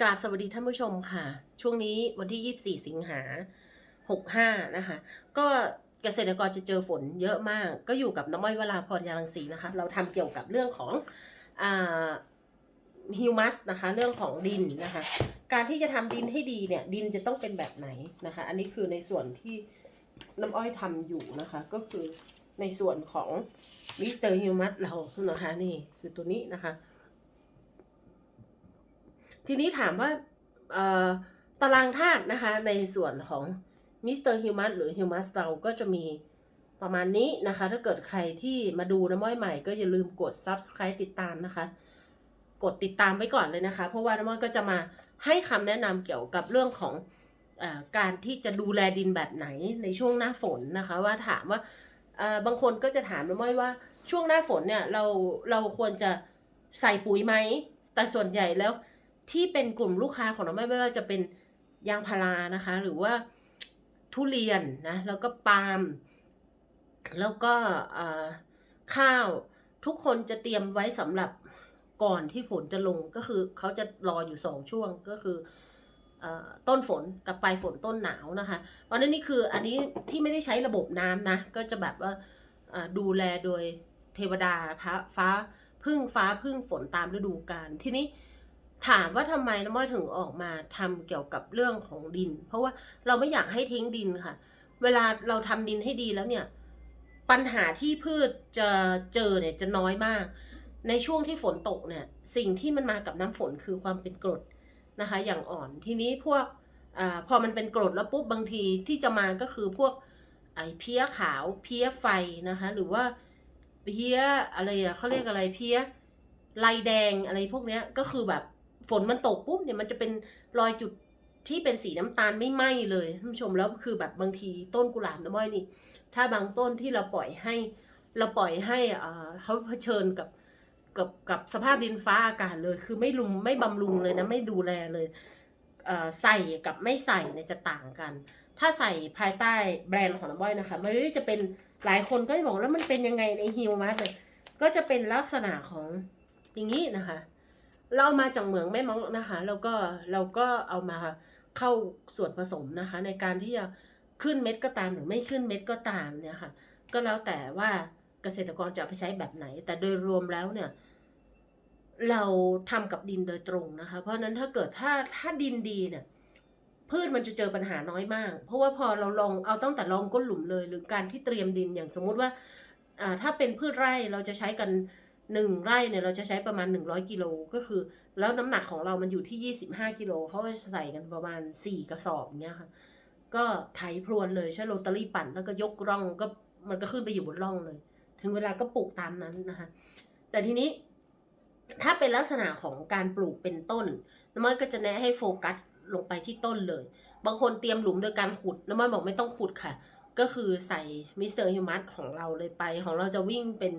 กราบสวัสดีท่านผู้ชมค่ะ ช่วงนี้วันที่ 24 สิงหา 65 นะคะ ก็เกษตรกรจะเจอฝนเยอะมาก ก็อยู่กับน้องอ้อยวราพรยาลังสีนะคะ เราทำเกี่ยวกับเรื่องของฮิวมัสนะคะ เรื่องของดินนะคะ การที่จะทำดินให้ดีเนี่ย ดินจะต้องเป็นแบบไหนนะคะ อันนี้คือในส่วนที่น้ำอ้อยทำอยู่นะคะ ก็คือในส่วนของมิสเตอร์ฮิวมัสเรานะคะนี่คือตัวนี้นะคะ ทีนี้ถามว่าตารางธาตุนะคะในส่วนของมิสเตอร์ฮิวมัสหรือฮิวมัสเราก็จะมีประมาณนี้นะคะ ถ้าเกิดใครที่มาดูน้ำม้อยใหม่ก็อย่าลืมกด subscribe ติดตามนะคะ กดติดตามไว้ก่อนเลยนะคะ เพราะว่าน้ำม้อยก็จะมาให้คำแนะนำเกี่ยวกับเรื่องของอการที่จะดูแลดินแบบไหนในช่วงหน้าฝนนะคะ ว่าถามว่าบางคนก็จะถามน้ำม้อยว่าช่วงหน้าฝนเนี่ยเราเราควรจะใส่ปุ๋ยไหม แต่ส่วนใหญ่แล้ว ที่เป็นกลุ่มลูกค้าของน้องแม่ไม่ว่าจะเป็นยางพารานะคะ หรือว่าทุเรียนนะแล้วก็ปาล์มแล้วก็ข้าวทุกคนจะเตรียมไว้สำหรับก่อนที่ฝนจะลงก็คือเขาจะรออยู่สองช่วงก็คืออต้นฝนกับปลายฝนต้นหนาวนะคะเพราะนั้นนี่คืออันนี้ที่ไม่ได้ใช้ระบบน้ำนะ ก็จะแบบว่าดูแลโดยเทวดาพระฟ้าพึ่งฟ้าพึ่งฝนตามฤดูกาลทีนี้ ถามว่าทำไมน้ำม้อยถึงออกมาทำเกี่ยวกับเรื่องของดิน เพราะว่าเราไม่อยากให้ทิ้งดินค่ะ เวลาเราทำดินให้ดีแล้วเนี่ย ปัญหาที่พืชจะเจอเนี่ยจะน้อยมาก ในช่วงที่ฝนตกเนี่ย สิ่งที่มันมากับน้ำฝนคือความเป็นกรดนะคะ อย่างอ่อนทีนี้พวกอาพอมันเป็นกรดแล้วปุ๊บบางทีที่จะมาก็คือพวกไอเพี้ยขาวเพี้ยไฟนะคะ หรือว่าเพี้ยอะไรอะเขาเรียกอะไรเพี้ยลายแดงอะไรพวกเนี้ยก็คือแบบ ฝนมันตกปุ๊บเนี่ยมันจะเป็นรอยจุดที่เป็นสีน้ำตาลไม่ไหม้เลยท่านผู้ชมแล้วคือแบบบางทีต้นกุหลาบน้ำม้อยนี่ ถ้าบางต้นที่เราปล่อยให้ เราปล่อยให้อ่าเขาเผชิญกับกับกับสภาพดินฟ้าอากาศเลย คือไม่ลุมไม่บำรุงเลยนะไม่ดูแลเลยเอ่อใส่กับไม่ใส่เนี่ยจะต่างกัน ถ้าใส่ภายใต้แบรนด์ของน้ำม้อยนะคะมันก็จะเป็นหลายคนก็จะบอกแล้วมันเป็นยังไงในฮิวมัสเลยก็จะเป็นลักษณะของอย่างนี้นะคะ เรามาจากเหมืองแม่มองนะคะแล้วก็เราก็เอามาเข้าส่วนผสมนะคะ ในการที่จะขึ้นเม็ดก็ตามหรือไม่ขึ้นเม็ดก็ตามเนี่ยค่ะ ก็แล้วแต่ว่าเกษตรกรจะเอาไปใช้แบบไหน แต่โดยรวมแล้วเนี่ย เราทำกับดินโดยตรงนะคะ เพราะนั้นถ้าเกิดถ้าถ้าดินดีเนี่ยพืชมันจะเจอปัญหาน้อยมาก เพราะว่าพอเราลองเอาตั้งแต่ลองก้นหลุมเลย หรือการที่เตรียมดินอย่างสมมุติว่าอ่าถ้าเป็นพืชไร่เราจะใช้กัน หนึ่งไร่เนี่ยเราจะใช้ประมาณหนึ่งร้อยกิโลก็คือ แล้วน้ำหนักของเรามันอยู่ที่ยี่สิบห้ากิโลเขาจะใส่กันประมาณสี่กระสอบเงี้ยค่ะ ก็ไถพรวนเลยใช้โรตารี่ปั่นแล้วก็ยกร่องก็มันก็ขึ้นไปอยู่บนร่องเลย ถึงเวลาก็ปลูกตามนั้นนะคะ แต่ทีนี้ถ้าเป็นลักษณะของการปลูกเป็นต้นน้ำมันก็จะแนะให้โฟกัสลงไปที่ต้นเลย บางคนเตรียมหลุมโดยการขุดน้ำมันบอกไม่ต้องขุดค่ะ ก็คือใส่มิสเตอร์ฮิวมัสของเราเลยไปของเราจะวิ่งเป็น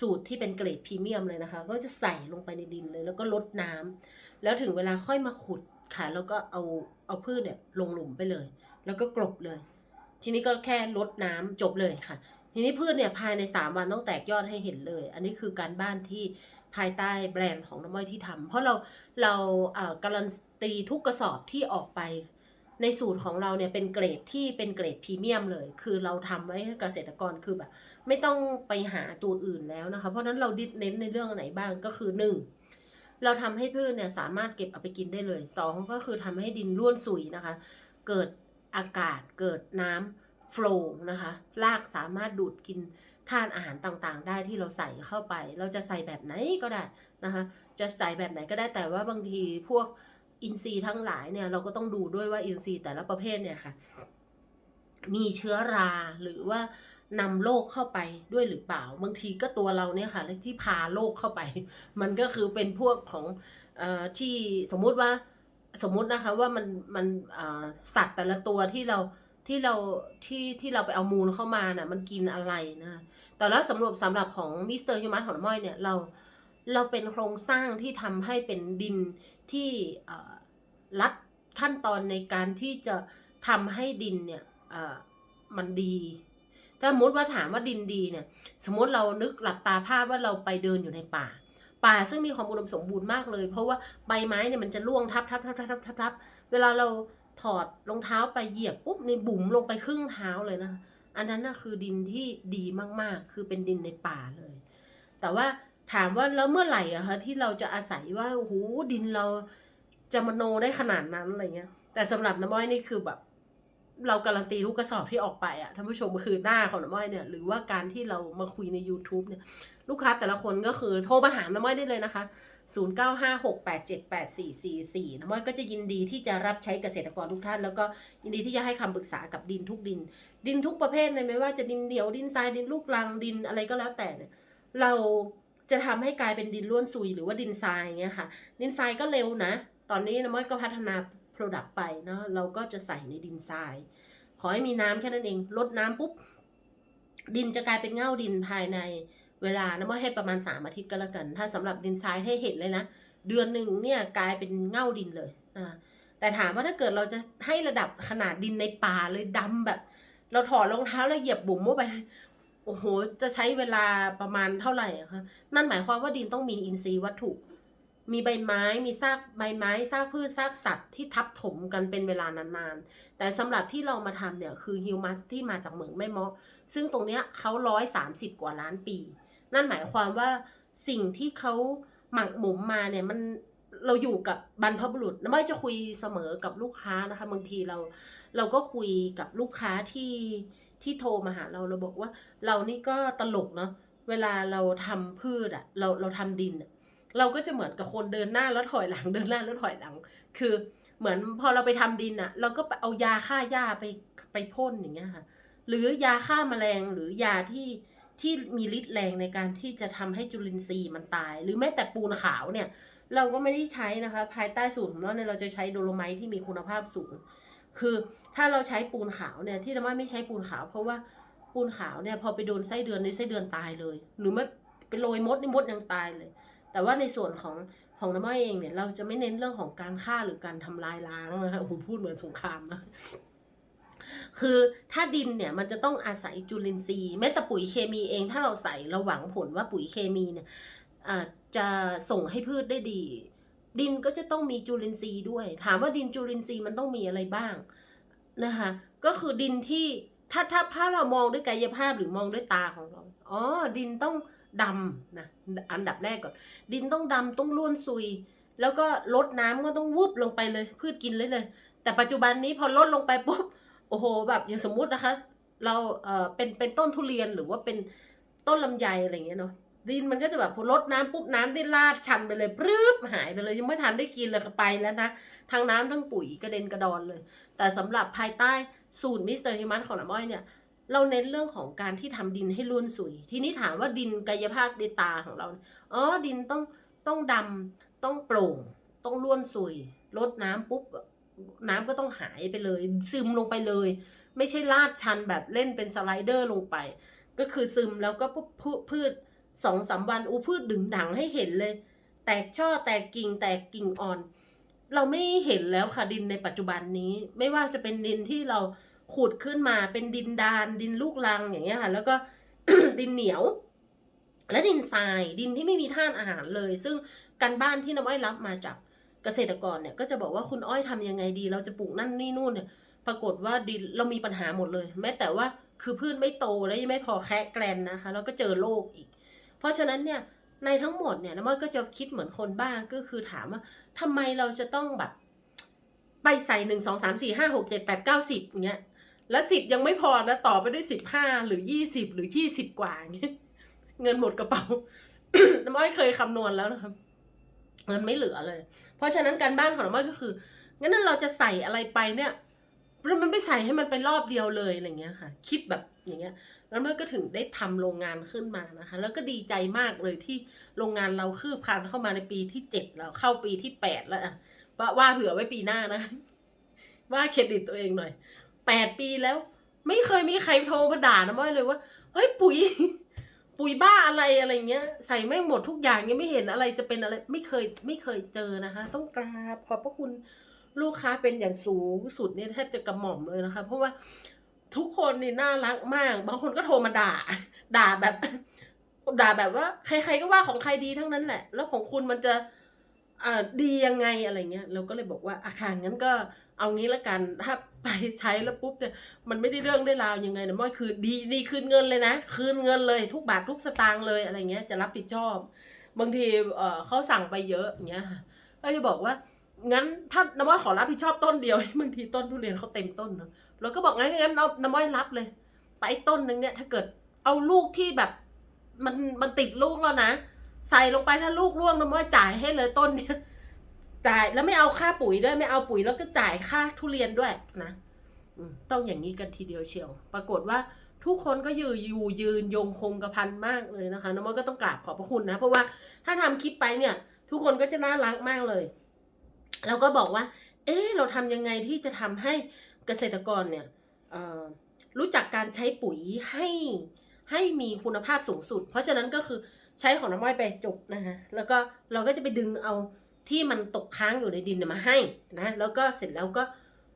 สูตรที่เป็นเกรดพรีเมียมเลยนะคะ ก็จะใส่ลงไปในดินเลย แล้วก็ลดน้ำแล้วถึงเวลาค่อยมาขุดค่ะแล้วก็เอาเอาพืชเนี่ยลงหลุมไปเลย แล้วก็กลบเลย ทีนี้ก็แค่ลดน้ำจบเลยค่ะ ทีนี้พืชเนี่ยภายใน 3 วันต้องแตกยอดให้เห็นเลย อันนี้คือการบ้านที่ภายใต้แบรนด์ของน้ำม้อยที่ทำเพราะเราเราเอ่อการันตีทุกกระสอบที่ออกไปในสูตรของเราเนี่ยเป็นเกรดที่เป็นเกรดพรีเมียมเลย คือเราทำไว้ให้เกษตรกรคือแบบ ไม่ต้องไปหาตัวอื่นแล้วนะคะ เพราะนั้นเราดิดเน้นในเรื่องไหนบ้างก็คือหนึ่งเราทำให้พืชเนี่ยสามารถเก็บเอาไปกินได้เลยสองก็คือทำให้ดินร่วนสุยนะคะ เกิดอากาศเกิดน้ำโฟลว์นะคะรากสามารถดูดกินธาตุอาหารต่างๆ ได้ที่เราใส่เข้าไป เราจะใส่แบบไหนก็ได้นะคะ จะใส่แบบไหนก็ได้แต่ว่าบางทีพวกอินทรีย์ทั้งหลายเนี่ยเราก็ต้องดูด้วยว่าอินทรีย์แต่ละประเภทเนี่ยค่ะ มีเชื้อราหรือว่า นำโรคเข้าไปด้วยหรือเปล่า บางทีก็ตัวเราเนี่ยค่ะที่พาโรคเข้าไป มันก็คือเป็นพวกของอที่สมมุติว่าสมมุตินะคะว่ามันมันสัตว์แต่ละตัวที่เราที่เราที่ที่เราไปเอามูลเข้ามาน่ะมันกินอะไรนะแต่แล้วสำหรับสำหรับของมิสเตอร์ฮิวมัสของน้ำม้อยเนี่ยเราเราเป็นโครงสร้างที่ทำให้เป็นดินที่รัดขั้นตอนในการที่จะทำให้ดินเนี่ยมันดี ถ้าสมมติว่าถามว่าดินดีเนี่ย สมมติเรานึกหลับตาภาพว่าเราไปเดินอยู่ในป่า ป่าซึ่งมีความอุดมสมบูรณ์มากเลย เพราะว่าใบไม้เนี่ยมันจะร่วงทับทับทับทับทับทับทับเวลาเราถอดรองเท้าไปเหยียบปุ๊บนี่บุ๋มลงไปครึ่งเท้าเลยนะอันนั้นน่ะคือดินที่ดีมากๆ คือเป็นดินในป่าเลย แต่ว่าถามว่าแล้วเมื่อไหร่อะคะที่เราจะอาศัยว่าโอ้โหดินเราจะมโนได้ขนาดนั้นอะไรเงี้ย แต่สำหรับน้ำม้อยนี่คือแบบ เราการันตีทุกกระสอบที่ออกไปอะท่านผู้ชมคือหน้าของน้ำม้อยเนี่ย หรือว่าการที่เรามาคุยใน YouTube เนี่ย ลูกค้าแต่ละคนก็คือโทรมาถามน้ำม้อยได้เลยนะคะ 0956878444 น้ำม้อยก็จะยินดีที่จะรับใช้เกษตรกรทุกท่าน แล้วก็ยินดีที่จะให้คำปรึกษากับดินทุกดิน ดินทุกประเภทเลยไม่ว่าจะดินเดี่ยวดินทรายดินลูกรังดินอะไรก็แล้วแต่เนี่ยเราจะทำให้กลายเป็นดินล้วนซุยหรือว่าดินทรายเงี้ยค่ะ ดินทรายก็เร็วนะ ตอนนี้น้ำม้อยก็พัฒนา Product ไปเนาะเราก็จะใส่ในดินทราย ขอให้มีน้ำแค่นั้นเองลดน้ำปุ๊บ ดินจะกลายเป็นเง่าดินภายในเวลาน้ำม้อให้ประมาณสามอาทิตย์ก็แล้วกัน ถ้าสำหรับดินทรายให้เห็นเลยนะ เดือนหนึ่งเนี่ยกลายเป็นเง่าดินเลยอ่าแต่ถามว่าถ้าเกิดเราจะให้ระดับขนาดดินในป่าเลยดำแบบ เราถอดรองเท้าแล้วเหยียบบุ๋มเข้าไปโอ้โห จะใช้เวลาประมาณเท่าไหร่คะ นั่นหมายความว่าดินต้องมีอินทรีย์วัตถุ มีใบไม้มีซากใบไม้ซากพืชซากสัตว์ที่ทับถมกันเป็นเวลานานๆ แต่สำหรับที่เรามาทำเนี่ยคือฮิวมัสที่มาจากเหมืองแม่เมาะซึ่งตรงเนี้ยเขาร้อยสามสิบกว่าล้านปี นั่นหมายความว่าสิ่งที่เขาหมักหมมมาเนี่ยมันเราอยู่กับบรรพบุรุษไม่จะคุยเสมอกับลูกค้านะคะบางทีเราเราก็คุยกับลูกค้าที่ที่โทรมาหาเราเราบอกว่าเรานี่ก็ตลกเนาะเวลาเราทำพืชอะเราเราทำดินอะ เราก็จะเหมือนกับคนเดินหน้าแล้วถอยหลังเดินหน้าแล้วถอยหลัง คือเหมือนพอเราไปทำดินอะเราก็เอายาฆ่าหญ้าไปไปพ่นอย่างเงี้ยค่ะ หรือยาฆ่าแมลงหรือยาที่ที่มีฤทธิ์แรงในการที่จะทำให้จุลินทรีย์มันตาย หรือแม้แต่ปูนขาวเนี่ย เราก็ไม่ได้ใช้นะคะ ภายใต้สูตรของเราเนี่ยเราจะใช้โดโลไมต์ที่มีคุณภาพสูง คือถ้าเราใช้ปูนขาวเนี่ยที่เราไม่ใช้ปูนขาว เพราะว่าปูนขาวเนี่ยพอไปโดนไส้เดือนในไส้เดือนตายเลย หรือไม่ไปโรยมดนี่มดยังตายเลย แต่ว่าในส่วนของของน้ำอ้อยเองเนี่ยเราจะไม่เน้นเรื่องของการฆ่าหรือการทำลายล้างนะคะโอ้โหพูดเหมือนสงครามนะคือถ้าดินเนี่ยมันจะต้องอาศัยจุลินทรีย์แม้แต่ปุ๋ยเคมีเอง ถ้าเราใส่เราหวังผลว่าปุ๋ยเคมีเนี่ยจะส่งให้พืชได้ดี ดินก็จะต้องมีจุลินทรีย์ด้วย ถามว่าดินจุลินทรีย์มันต้องมีอะไรบ้างนะคะก็คือดินที่ถ้าถ้าถ้าเรามองด้วยกายภาพหรือมองด้วยตาของเราอ๋อดินต้อง ดำนะอันดับแรกก่อน ดินต้องดำต้องล้วนซุย แล้วก็ลดน้ำก็ต้องวุบลงไปเลย พืชกินเลยเลย แต่ปัจจุบันนี้พอลดลงไปปุ๊บโอ้โหแบบอย่างสมมุตินะคะ เราเอ่อเป็นเป็นต้นทุเรียนหรือว่าเป็นต้นลำไยอะไรเงี้ยเนาะดินมันก็จะแบบพอลดน้ำปุ๊บน้ำได้ลาดชันไปเลยปรื๊บหายไปเลยยังไม่ทันได้กินเลยก็ไปแล้วนะทั้งน้ำทั้งปุ๋ยกระเด็นกระดอนเลย แต่สำหรับภายใต้สูตรมิสเตอร์ฮิมันของน้ำอ้อยเนี่ย เราเน้นเรื่องของการที่ทำดินให้ร่วนสุย ทีนี้ถามว่าดินกายภาพในตาของเราอ๋อดินต้องต้องดำต้องโปร่ง ต้องร่วนสุยลดน้ำปุ๊บน้ำก็ต้องหายไปเลย ซึมลงไปเลย ไม่ใช่ลาดชันแบบเล่นเป็นสไลเดอร์ลงไป ก็คือซึมแล้วก็ปุ๊บพืชพืชสองสามวันอูพืชดึงดังให้เห็นเลย แตกช่อแตกกิ่งแตกกิ่งอ่อน เราไม่เห็นแล้วค่ะดินในปัจจุบันนี้ ไม่ว่าจะเป็นดินที่เรา ขุดขึ้นมาเป็นดินดานดินลูกรังอย่างเงี้ยค่ะ แล้วก็ดินเหนียว และดินทรายดินที่ไม่มีธาตุอาหารเลย ซึ่งการบ้านที่น้ำอ้อยรับมาจากเกษตรกรเนี่ยก็จะบอกว่าคุณอ้อยทำยังไงดี เราจะปลูกนั่นนี่นู่นเนี่ย ปรากฏว่าดินเรามีปัญหาหมดเลย แม้แต่ว่าคือพืชไม่โตแล้วยังไม่พอแคะแกลนนะคะ แล้วก็เจอโรคอีก เพราะฉะนั้นเนี่ยในทั้งหมดเนี่ยน้ำมันก็จะคิดเหมือนคนบ้าก็คือถามว่าทำไมเราจะต้องแบบไปใส่หนึ่งสองสามสี่ห้าหกเจ็ดแปดเก้าสิบเงี้ย แล้วสิบยังไม่พอนะ ต่อไปด้วยสิบห้าหรือยี่สิบหรือยี่สิบกว่าเงี้ยเงินหมดกระเป๋าน้ำอ้อยเคยคำนวณแล้วนะครับ เงินไม่เหลือเลย เพราะฉะนั้นการบ้านของน้ำอ้อยก็คืองั้นเราจะใส่อะไรไปเนี่ยแล้วมันไม่ใส่ให้มันไปรอบเดียวเลยอะไรเงี้ยค่ะ คิดแบบอย่างเงี้ยแล้วมันก็ถึงได้ทำโรงงานขึ้นมานะคะ แล้วก็ดีใจมากเลยที่โรงงานเราคืบคลานเข้ามาในปีที่เจ็ดแล้วเข้าปีที่แปดแล้วว่าเผื่อไว้ปีหน้านะ ว่าเครดิตตัวเองหน่อย แปดปีแล้ว ไม่เคยมีใครโทรมาด่านะม้อยเลยว่าเฮ้ยปุ๋ย ปุ๋ยบ้าอะไรอะไรเงี้ย ใส่ไม่งหมดทุกอย่างยังไม่เห็นอะไรจะเป็นอะไร ไม่เคยไม่เคยเจอนะคะ ต้องกราบขอบพระคุณลูกค้าเป็นอย่างสูงสุดเนี่ยแทบจะกระหม่อมเลยนะคะ เพราะว่าทุกคนนี่น่ารักมาก บางคนก็โทรมาด่า ด่าแบบ ด่าแบบว่า ใครๆก็ว่าของใครดีทั้งนั้นแหละ แล้วของคุณมันจะ ดียังไงอะไรเงี้ยเราก็เลยบอกว่าอาคารงั้นก็เอางี้ละกันถ้าไปใช้แล้วปุ๊บเนี่ยมันไม่ได้เรื่องได้ราวยังไงนะม่อยคือดีดีคืนเงินเลยนะ คืนเงินเลยทุกบาททุกสตางค์เลยอะไรเงี้ยจะรับผิดชอบ บางทีเอ่อเขาสั่งไปเยอะอย่างเงี้ยก็จะบอกว่างั้นถ้าน้ำม้อยขอรับผิดชอบต้นเดียวบางทีต้นทุเรียนเขาเต็มต้นเนอะเราก็บอกงั้นงั้นเอาน้ำม้อยรับเลย ไปต้นหนึ่งเนี่ยถ้าเกิดเอาลูกที่แบบมันมันติดลูกแล้วนะ ใส่ลงไปถ้าลูกร่วงน้ำม้อจ่ายให้เลยต้นเนี่ย จ่ายแล้วไม่เอาค่าปุ๋ยด้วยไม่เอาปุ๋ยแล้วก็จ่ายค่าทุเรียนด้วยนะต้องอย่างนี้กันทีเดียวเชียว ปรากฏว่าทุกคนก็ยืนอยู่ยืนยงคงกระพันมากเลยนะคะน้ำมันก็ต้องกราบขอบพระคุณนะ เพราะว่าถ้าทำคลิปไปเนี่ย ทุกคนก็จะน่ารักมากเลยเราก็บอกว่า เอ๊เราทำยังไงที่จะทำให้เกษตรกรเนี่ยรู้จักการใช้ปุ๋ยให้ให้มีคุณภาพสูงสุด เพราะฉะนั้นก็คือ ใช้ของน้ำอ้อยไปจบนะคะแล้วก็เราก็จะไปดึงเอาที่มันตกค้างอยู่ในดินมาให้นะแล้วก็เสร็จแล้วก็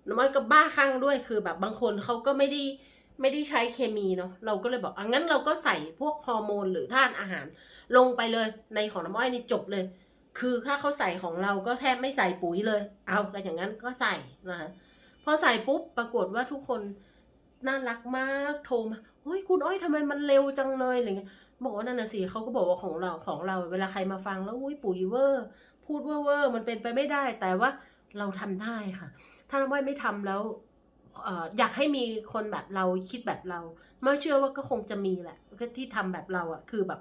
น้ำอ้อยก็บ้าคลั่งด้วยคือแบบบางคนเขาก็ไม่ได้ไม่ได้ใช้เคมีเนาะเราก็เลยบอกอะงั้นเราก็ใส่พวกฮอร์โมนหรือธาตุอาหาร ลงไปเลยในของน้ำอ้อยนี่จบเลย คือถ้าเขาใส่ของเราก็แทบไม่ใส่ปุ๋ยเลย เอาก็อย่างนั้นก็ใส่นะคะพอใส่ปุ๊บปรากฏว่าทุกคนน่ารักมากโทรมาเฮ้ยคุณอ้อยทำไมมันเร็วจังเลยอะไรเงี้ย บอกว่านั่นน่ะสิเขาก็บอกว่าของเราของเรา เวลาใครมาฟังแล้วอุ้ยปุ๋ยเวอร์ พูดเวอร์เวอร์มันเป็นไปไม่ได้ แต่ว่าเราทำได้ค่ะ ถ้าน้ำอ้อยไม่ทำแล้วอยากให้มีคนแบบเราคิดแบบเราไม่เชื่อว่าก็คงจะมีแหละก็ที่ทำแบบเราอะคือแบบ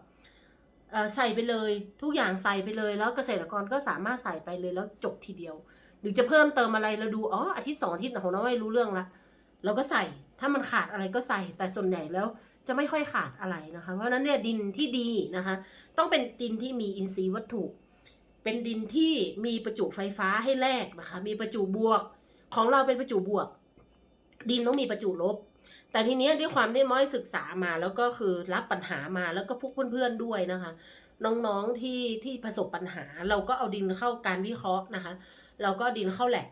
ใส่ไปเลยทุกอย่างใส่ไปเลยแล้วเกษตรกรก็สามารถใส่ไปเลยแล้วจบทีเดียว หรือจะเพิ่มเติมอะไรเราดูอ๋ออาทิตย์สองอาทิตย์ของน้องไม่รู้เรื่องละเราก็ใส่ถ้ามันขาดอะไรก็ใส่แต่ส่วนใหญ่แล้ว จะไม่ค่อยขาดอะไรนะคะ เพราะฉะนั้นเนี่ยดินที่ดีนะคะ ต้องเป็นดินที่มีอินทรีย์วัตถุ เป็นดินที่มีประจุไฟฟ้าให้แลกนะคะ มีประจุบวก ของเราเป็นประจุบวก ดินต้องมีประจุลบ แต่ทีเนี้ยด้วยความที่ม้อยศึกษามาแล้วก็คือรับปัญหามาแล้วก็พวกเพื่อนๆด้วยนะคะ น้องๆที่ที่ประสบปัญหา เราก็เอาดินเข้าการวิเคราะห์นะคะ เราก็ดินเข้าแหลบ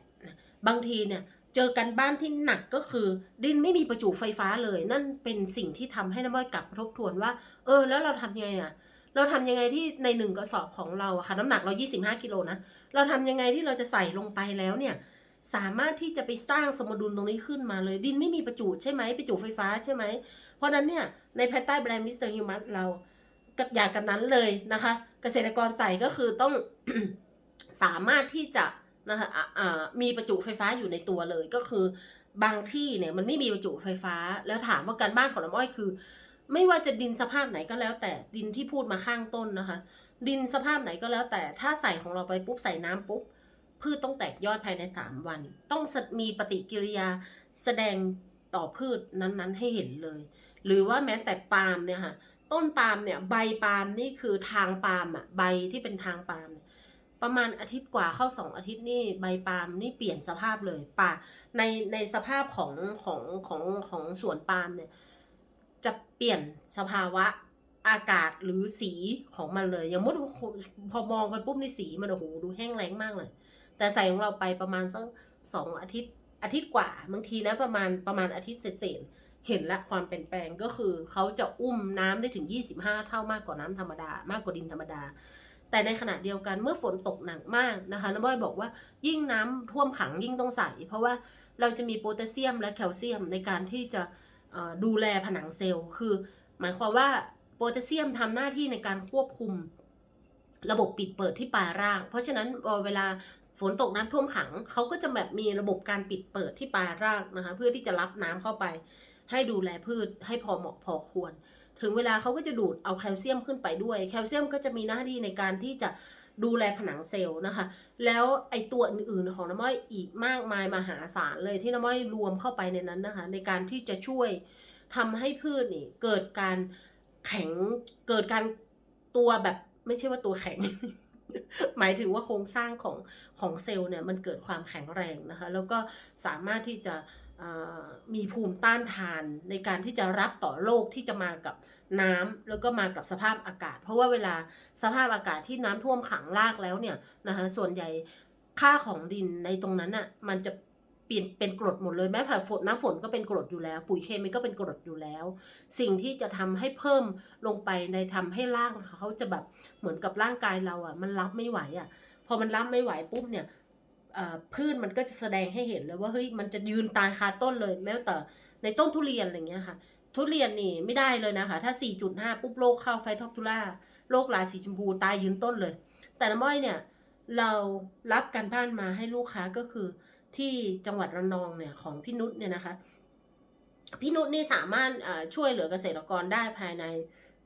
บางทีเนี่ย เจอกันบ้านที่หนักก็คือดินไม่มีประจุไฟฟ้าเลย นั่นเป็นสิ่งที่ทำให้น้ำม้อยกลับทบทวนว่า เออ แล้วเราทำยังไงอะเราทำยังไงที่ในหนึ่งกระสอบของเราค่ะน้ำหนักเรา 25กิโลนะเราทำยังไงที่เราจะใส่ลงไปแล้วเนี่ยสามารถที่จะไปสร้างสมดุลตรงนี้ขึ้นมาเลย ดินไม่มีประจุใช่ไหมประจุไฟฟ้าใช่ไหมเพราะนั้นเนี่ยในภายใต้แบรนด์มิสเตอร์ฮิวมัสเราก็อยากกันนั้นเลยนะคะ เกษตรกรใส่ก็คือต้องสามารถที่จะ นะคะอ่ามีประจุไฟฟ้าอยู่ในตัวเลยก็คือบางที่เนี่ยมันไม่มีประจุไฟฟ้าแล้วถามว่าการบ้านของน้ำอ้อยคือ ไม่ว่าจะดินสภาพไหนก็แล้ว แต่ดินที่พูดมาข้างต้นนะคะ ดินสภาพไหนก็แล้ว แต่ถ้าใส่ของเราไปปุ๊บใส่น้ำปุ๊บพืชต้องแตกยอดภายใน 3 วัน ต้องมีปฏิกิริยาแสดงต่อพืชนั้นๆ ให้เห็นเลย หรือว่าแม้แต่ปาล์มเนี่ยค่ะต้นปาล์มเนี่ยใบปาล์มนี่คือทางปาล์มอะใบที่เป็นทางปาล์มเนี่ย ประมาณอาทิตย์กว่าเข้าสองอาทิตย์นี่ใบปาล์มนี่เปลี่ยนสภาพเลยป่าในในสภาพของของของของสวนปาล์มเนี่ยจะเปลี่ยนสภาวะอากาศหรือสีของมันเลย อย่างมุดพอมองไปปุ๊บนี่สีมันโอ้โหดูแห้งแล้งมากเลย แต่ใส่ของเราไปประมาณสักสองอาทิตย์อาทิตย์กว่าบางทีนะประมาณประมาณอาทิตย์เศษเห็นละความเปลี่ยนแปลงก็คือเขาจะอุ้มน้ำได้ถึง 25 เท่ามากกว่าน้ำธรรมดามากกว่าดินธรรมดา แต่ในขณะเดียวกันเมื่อฝนตกหนักมากนะคะน้ำบอยบอกว่ายิ่งน้ำท่วมขังยิ่งต้องใส่ เพราะว่าเราจะมีโพแทสเซียมและแคลเซียมในการที่จะดูแลผนังเซลล์ คือ หมายความว่าโพแทสเซียมทำหน้าที่ในการควบคุมระบบปิดเปิดที่ปลายร่าง เพราะฉะนั้นเวลาฝนตกน้ำท่วมขังเขาก็จะแบบมีระบบการปิดเปิดที่ปลายร่างนะคะเพื่อที่จะรับน้ำเข้าไป ให้ดูแลพืชให้พอเหมาะพอควร ถึงเวลาเขาก็จะดูดเอาแคลเซียมขึ้นไปด้วย แคลเซียมก็จะมีหน้าที่ในการที่จะดูแลผนังเซลล์นะคะ แล้วไอตัวอื่นๆของน้ำอ้อยอีกมากมายมหาศาลเลยที่น้ำอ้อยรวมเข้าไปในนั้นนะคะ ในการที่จะช่วยทำให้พืชนี่เกิดการแข็งเกิดการตัวแบบไม่ใช่ว่าตัวแข็ง หมายถึงว่าโครงสร้างของของเซลล์เนี่ยมันเกิดความแข็งแรงนะคะ แล้วก็สามารถที่จะ มีภูมิต้านทานในการที่จะรับต่อโรคที่จะมากับน้ำแล้วก็มากับสภาพอากาศ เพราะว่าเวลาสภาพอากาศที่น้ำท่วมขังรากแล้วเนี่ยนะคะส่วนใหญ่ค่าของดินในตรงนั้นอะมันจะเปลี่ยนเป็นกรดหมดเลยแม้ผ่าฝนน้ำฝนก็เป็นกรดอยู่แล้ว ปุ๋ยเคมีก็เป็นกรดอยู่แล้ว สิ่งที่จะทำให้เพิ่มลงไปในทำให้ร่างเขาจะแบบเหมือนกับร่างกายเราอะมันรับไม่ไหวอะพอมันรับไม่ไหวปุ๊บเนี่ย พืชมันก็จะแสดงให้เห็นเลยว่าเฮ้ยมันจะยืนตายคาต้นเลยแม้แต่ในต้นทุเรียนอะไรเงี้ยค่ะ ทุเรียนนี่ไม่ได้เลยนะคะ ถ้า 4.5 ปุ๊บโรคเข้าไฟท็อปทูล่าโรคลาสีชมพูตายยืนต้นเลย แต่น้ำอ้อยเนี่ยเรารับการบ้านมาให้ลูกค้าก็คือที่จังหวัดระนองเนี่ยของพี่นุชเนี่ยนะคะพี่นุชนี่สามารถช่วยเหลือเกษตรกรได้ภายใน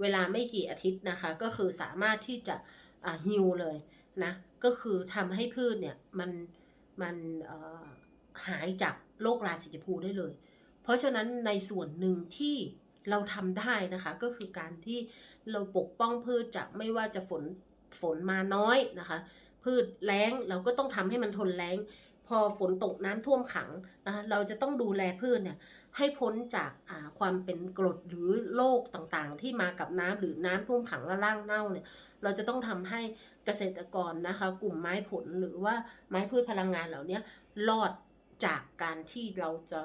เวลาไม่กี่อาทิตย์นะคะ ก็คือสามารถที่จะฮิวเลย นะก็คือทำให้พืชเนี่ยมันมันหายจากโรคราสีชมพูได้เลย เพราะฉะนั้นในส่วนหนึ่งที่เราทำได้นะคะก็คือการที่เราปกป้องพืชจากไม่ว่าจะฝนฝนมาน้อยนะคะ พืชแล้งเราก็ต้องทำให้มันทนแล้ง พอฝนตกน้ำท่วมขังนะคะเราจะต้องดูแลพืชเนี่ยให้พ้นจากาความเป็นกรดหรือโรคต่างๆ ที่มากับน้ำหรือน้ำท่วมขังและร่างเน่าเนี่ยเราจะต้องทำให้เกษตรกรนะคะ กลุ่มไม้ผลหรือว่าไม้พืชพลังงานเหล่านี้รอดจากการที่เราจะ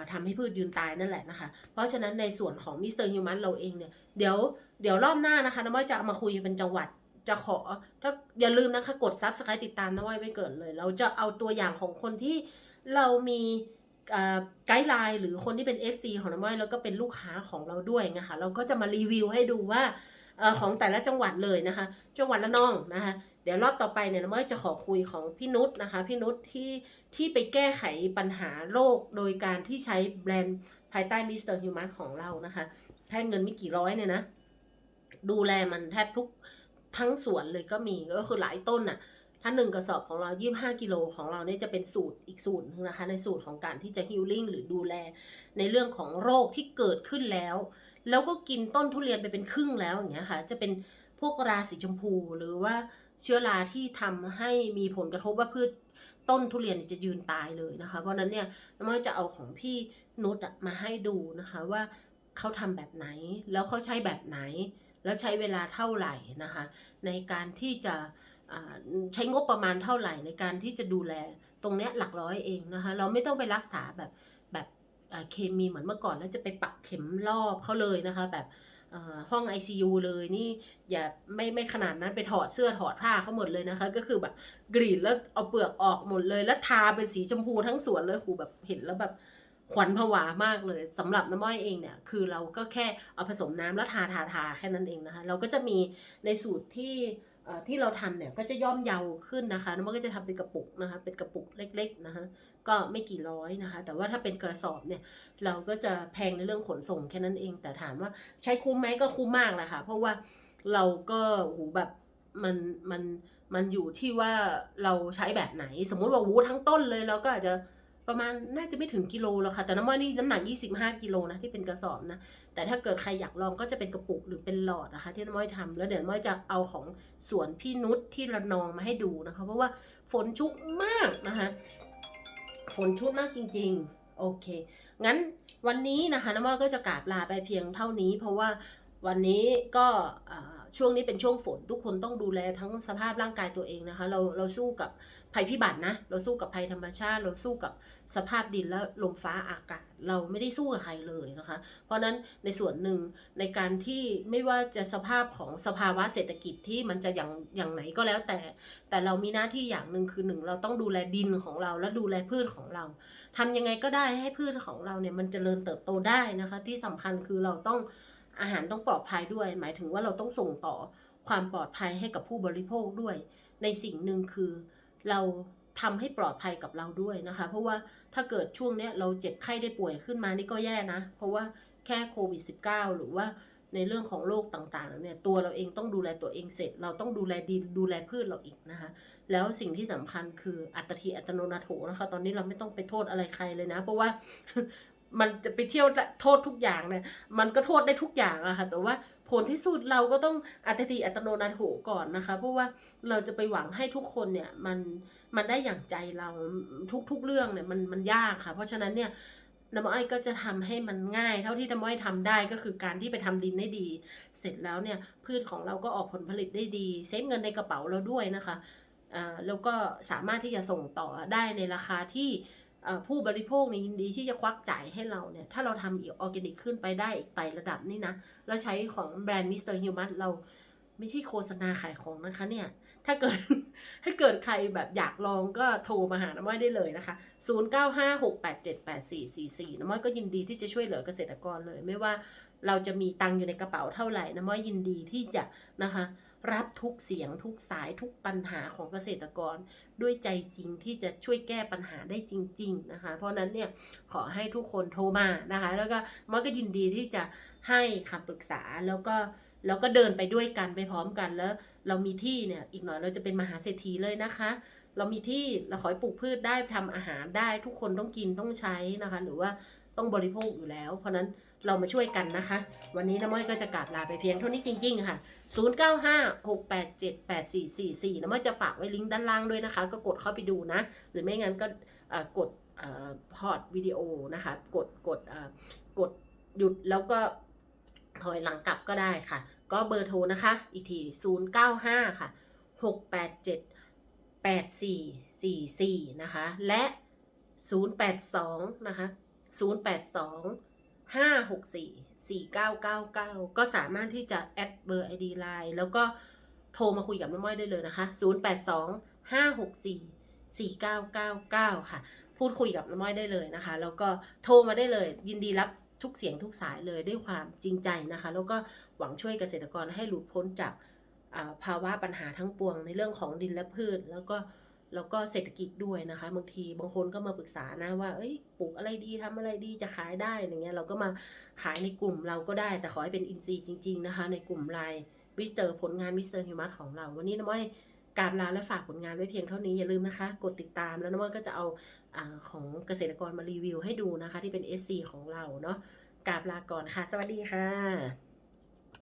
าทำให้พืชยืนตายนั่นแหละนะคะ เพราะฉะนั้นในส่วนของมิสเตอร์ฮิวแมนเราเองเนี่ยเดี๋ยวเดี๋ยวรอบหน้านะคะน้ำอ้อยจะเอามาคุยเป็นจังหวัด จะขอถ้าอย่าลืมนะคะกดซับสไครต์ติดตามน้ำอ้อยไว้เกิดเลย เราจะเอาตัวอย่างของคนที่เรามีไกด์ไลน์หรือคนที่เป็น FC ของน้ำอ้อยแล้วก็เป็นลูกค้าของเราด้วยนะคะ เราก็จะมารีวิวให้ดูว่าออของแต่ละจังหวัดเลยนะคะ จังหวัดละนองนะคะ เดี๋ยวรอบต่อไปเนี่ยน้ำอ้อยจะขอคุยของพี่นุชนะคะ พี่นุชที่ที่ไปแก้ไขปัญหาโรคโดยการที่ใช้แบรนด์ภายใต้มิสเตอร์ฮิวแมนของเรานะคะแค่เงินไม่กี่ร้อยเนี่ยนะ ดูแลมันแทบทุก ทั้งสวนเลยก็มีก็คือหลายต้นน่ะถ้าหนึ่งกระสอบของเรา 25 กิโลของเราเนี่ยจะเป็นสูตรอีกสูตรหนึงนะคะ ในสูตรของการที่จะฮิลลิ่งหรือดูแล ในเรื่องของโรคที่เกิดขึ้นแล้ว แล้วก็กินต้นทุเรียนไปเป็นครึ่งแล้วอย่างเงี้ยค่ะ จะเป็นพวกราสีชมพูหรือว่าเชื้อราที่ทำให้มีผลกระทบว่าพืชต้นทุเรียนจะยืนตายเลยนะคะ เพราะนั้นเนี่ยน้ำมันจะเอาของพี่นุชมาให้ดูนะคะว่าเขาทำแบบไหนแล้วเขาใช้แบบไหน แล้วใช้เวลาเท่าไหร่นะคะ ในการที่จะใช้งบประมาณเท่าไหร่ในการที่จะดูแลตรงเนี้ยหลักร้อยเองนะคะ เราไม่ต้องไปรักษาแบบแบบเคมีเหมือนเมื่อก่อนแล้วจะไปปักเข็มรอบเขาเลยนะคะ แบบห้อง ICU เลยนี่อย่าไม่ไม่ขนาดนั้นไปถอดเสื้อถอดผ้าเขาหมดเลยนะคะ ก็คือแบบกรีดแล้วเอาเปลือกออกหมดเลย แล้วทาเป็นสีชมพูทั้งสวนเลยครูแบบเห็นแล้วแบบ ขวัญผวามากเลยสำหรับน้ำอ้อยเองเนี่ยคือเราก็แค่เอาผสมน้ำแล้วทาทาทาแค่นั้นเองนะคะ เราก็จะมีในสูตรที่ที่เราทำเนี่ยก็จะย่อมเยาขึ้นนะคะน้ำอ้อยก็จะทำเป็นกระปุกนะคะเป็นกระปุกเล็กๆนะคะก็ไม่กี่ร้อยนะคะ แต่ว่าถ้าเป็นกระสอบเนี่ยเราก็จะแพงในเรื่องขนส่งแค่นั้นเอง แต่ถามว่าใช้คุ้มไหมก็คุ้มมากแหละค่ะเพราะว่าเราก็โอ้โหแบบมันมันมันอยู่ที่ว่าเราใช้แบบไหน สมมุติว่าวูทั้งต้นเลยเราก็อาจจะ ประมาณน่าจะไม่ถึงกิโลแล้วค่ะ แต่น้ำมันนี่น้ำหนัก 25 กิโลนะที่เป็นกระสอบนะ แต่ถ้าเกิดใครอยากลองก็จะเป็นกระปุกหรือเป็นหลอดนะคะ ที่น้ำม้อยทำแล้วเดี๋ยวน้ำม้อยจะเอาของสวนพี่นุชที่ระนองมาให้ดูนะคะ เพราะว่าฝนชุกมากนะคะ ฝนชุกมากจริง ๆ โอเค งั้นวันนี้นะคะน้ำม้อยก็จะกราบลาไปเพียงเท่านี้ เพราะว่าวันนี้ก็อ่า ช่วงนี้เป็นช่วงฝน ทุกคนต้องดูแลทั้งสภาพร่างกายตัวเองนะคะ เราเราสู้กับภัยพิบัตินะ เราสู้กับภัยธรรมชาติ เราสู้กับสภาพดินและลมฟ้าอากาศ เราไม่ได้สู้กับใครเลยนะคะ เพราะฉะนั้นในส่วนหนึ่งในการที่ไม่ว่าจะสภาพของสภาวะเศรษฐกิจที่มันจะอย่างอย่างไหนก็แล้วแต่ แต่เรามีหน้าที่อย่างหนึ่งคือหนึ่งเราต้องดูแลดินของเราและดูแลพืชของเราทำยังไงก็ได้ให้พืชของเราเนี่ยมันเจริญเติบโตได้นะคะ ที่สำคัญคือเราต้อง อาหารต้องปลอดภัยด้วย หมายถึงว่าเราต้องส่งต่อความปลอดภัยให้กับผู้บริโภคด้วย ในสิ่งหนึ่งคือเราทำให้ปลอดภัยกับเราด้วยนะคะ เพราะว่าถ้าเกิดช่วงเนี้ยเราเจ็บไข้ได้ป่วยขึ้นมานี่ก็แย่นะ เพราะว่าแค่โควิด -19 หรือว่าในเรื่องของโรคต่างๆเนี่ยตัวเราเองต้องดูแลตัวเองเสร็จ เราต้องดูแลดินดูแลพืชเราอีกนะคะ แล้วสิ่งที่สำคัญคืออัตถิอัตโนนาโถนะคะ ตอนนี้เราไม่ต้องไปโทษอะไรใครเลยนะ เพราะว่า มันจะไปเที่ยวโทษทุกอย่างเนี่ยมันก็โทษได้ทุกอย่างอะค่ะแต่ว่าผลที่สุดเราก็ต้องอัตติอัตโนนาโถก่อนนะคะ เพราะว่าเราจะไปหวังให้ทุกคนเนี่ยมันมันได้อย่างใจเราทุก ๆ เรื่องเนี่ยมันมันยากค่ะ เพราะฉะนั้นเนี่ยน้ำอ้อยก็จะทำให้มันง่าย เท่าที่น้ำอ้อยทำได้ก็คือการที่ไปทำดินได้ดี เสร็จแล้วเนี่ยพืชของเราก็ออกผลผลิตได้ดีเซฟเงินในกระเป๋าเราด้วยนะคะแล้วก็สามารถที่จะส่งต่อได้ในราคาที่ ผู้บริโภคเนี่ยยินดีที่จะควักจ่ายให้เราเนี่ย ถ้าเราทำอีกออร์แกนิกขึ้นไปได้อีกไต่ระดับนี่นะแล้วใช้ของแบรนด์มิสเตอร์ฮิวมัสเราไม่ใช่โฆษณาขายของนะคะเนี่ย ถ้าเกิดถ้าเกิดใครแบบอยากลองก็โทรมาหาน้ำม้อยได้เลยนะคะ 0956878444 น้ำม้อยก็ยินดีที่จะช่วยเหลือเกษตรกรเลย ไม่ว่าเราจะมีตังค์อยู่ในกระเป๋าเท่าไหร่น้ำม้อยยินดีที่จะนะคะ รับทุกเสียงทุกสายทุกปัญหาของเกษตรกร ด้วยใจจริงที่จะช่วยแก้ปัญหาได้จริง ๆนะคะ เพราะนั้นเนี่ยขอให้ทุกคนโทรมานะคะ แล้วก็มันก็ยินดีที่จะให้คำปรึกษาแล้วก็แล้วก็เดินไปด้วยกันไปพร้อมกันแล้ว เรามีที่เนี่ยอีกหน่อยเราจะเป็นมหาเศรษฐีเลยนะคะ เรามีที่เราขอให้ปลูกพืชได้ทำอาหารได้ทุกคนต้องกินต้องใช้นะคะ หรือว่าต้องบริโภคอยู่แล้ว เพราะนั้น เรามาช่วยกันนะคะ วันนี้น้ำม้อยก็จะกราบลาไปเพียงเท่านี้จริง ๆ ค่ะ 0956878444น้ำม้อยจะฝากไว้ลิงก์ด้านล่างด้วยนะคะ ก็กดเข้าไปดูนะ หรือไม่งั้นก็กดเอ่อพอดวิดีโอนะคะ กดกดกดหยุดแล้วก็ถอยหลังกลับก็ได้ค่ะ ก็เบอร์โทรนะคะ อีกที 095 ค่ะ 687 8444 นะคะ และ 082 นะคะ 082 564 4999 ก็สามารถที่จะแอดเบอร์ ID Line แล้วก็โทรมาคุยกับน้ำม้อยได้เลยนะคะ 082 564 4999 ค่ะ พูดคุยกับน้ำม้อยได้เลยนะคะ แล้วก็โทรมาได้เลย ยินดีรับทุกเสียงทุกสายเลยด้วยความจริงใจนะคะ แล้วก็หวังช่วยเกษตรกรให้หลุดพ้นจากภาวะปัญหาทั้งปวงในเรื่องของดินและพืช แล้วก็ แล้วก็เศรษฐกิจด้วยนะคะบางทีบางคนก็มาปรึกษานะว่าเอ้ยปลูกอะไรดีทำอะไรดีจะขายได้อะไรเงี้ยเราก็มาขายในกลุ่มเราก็ได้ แต่ขอให้เป็นอินซีย์จริง ๆนะคะ ในกลุ่มไลน์มิสเตอร์ผลงานมิสเตอร์ฮิวมัสของเรา วันนี้น้ำม้อยกราบลาและฝากผลงานไว้เพียงเท่านี้ อย่าลืมนะคะ กดติดตามแล้วน้ำม้อยก็จะเอาอของเกษตรกรมารีวิวให้ดูนะคะ ที่เป็น FC ของเราเนาะกราบลาก่อนค่ะ สวัสดีค่ะ